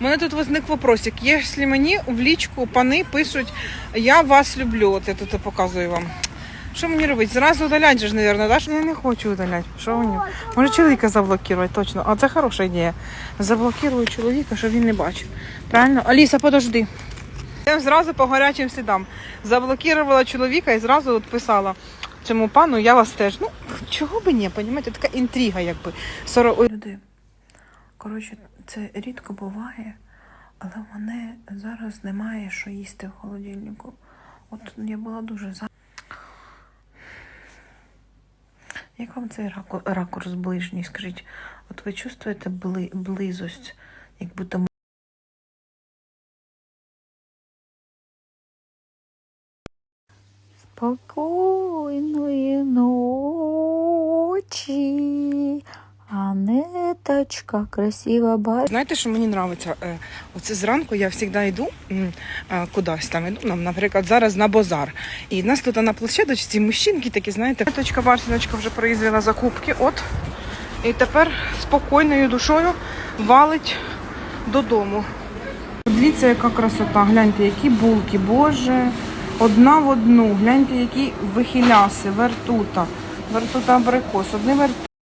У мене тут возник вопросик. Якщо мені в лічку пани пишуть Я вас люблю, от я тут показую вам. Що мені робити? Зразу удалять же ж, мабуть, да? Я не хочу удаляти. Що мені? Може чоловіка заблокувати, точно. А це хороша ідея. Заблокирую чоловіка, щоб він не бачив. Правильно? Аліса, подожди. Я зразу по гарячим слідам. Заблокувала чоловіка і зразу от писала цьому пану, я вас теж. Ну, чого би ні, понімаєте? Така інтрига, якби. Соро... Ой, Люди, коротше, це рідко буває, але в мене зараз немає що їсти в холодильнику. От я була дуже за. Як вам цей ракурс ближній? Скажіть, от ви чувствуєте бли... близость, як будто Спокойної ночі, Анеточка, красива ба. Знаєте, що мені подобається? Оце зранку я завжди йду е, кудись там, йду, наприклад, зараз на базар. І в нас тут на площадочці мужчинки такі, знаєте, точка Барсіночка вже проїздила закупки, от. І тепер спокійною душою валить додому. Дивіться, яка красота. Гляньте, які булки, боже. Одна в одну. Гляньте, які вихиляси, вертута. Вертута абрикос. Одні вертути.